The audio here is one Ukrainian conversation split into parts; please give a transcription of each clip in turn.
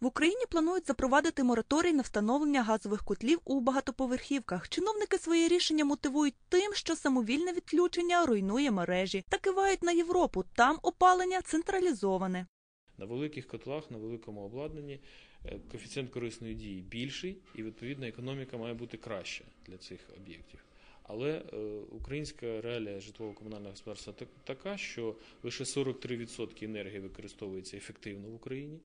В Україні планують запровадити мораторій на встановлення газових котлів у багатоповерхівках. Чиновники своє рішення мотивують тим, що самовільне відключення руйнує мережі та кивають на Європу. Там опалення централізоване. На великих котлах, на великому обладнанні е, коефіцієнт корисної дії більший, і відповідно економіка має бути краща для цих об'єктів. Але е, українська реалія житлово-комунального господарства так- така, що лише 43% енергії використовується ефективно в Україні.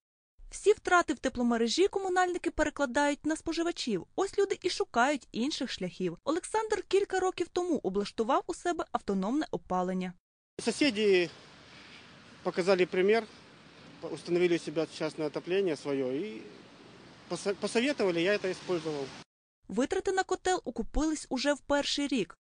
Всі втрати в тепломережі комунальники перекладають на споживачів. Ось люди і шукають інших шляхів. Олександр кілька років тому облаштував у себе автономне опалення. Соседи показали пример, установили у себя частное отопление свое и поса- посоветовали, я это использовал. Витрати на котел окупились уже в перший рік.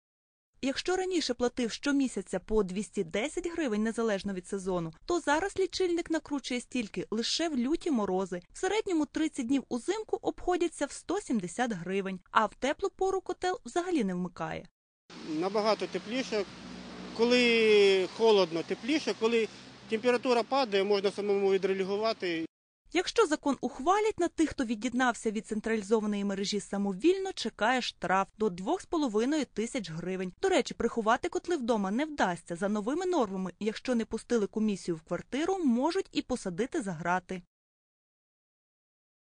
Якщо раніше платив щомісяця по 210 гривень незалежно від сезону, то зараз лічильник накручує стільки лише в люті морози. В середньому 30 днів узимку обходяться в 170 гривень, а в теплу пору котел взагалі не вмикає. Набагато тепліше. Коли холодно, тепліше, коли температура падає, можна самому відрелігувати Якщо закон ухвалять на тих, хто від'єднався від централізованої мережі самовільно, чекає штраф до 2,5 тисяч гривень. До речі, приховати котли вдома не вдасться. За новими нормами, якщо не пустили комісію в квартиру, можуть і посадити за грати.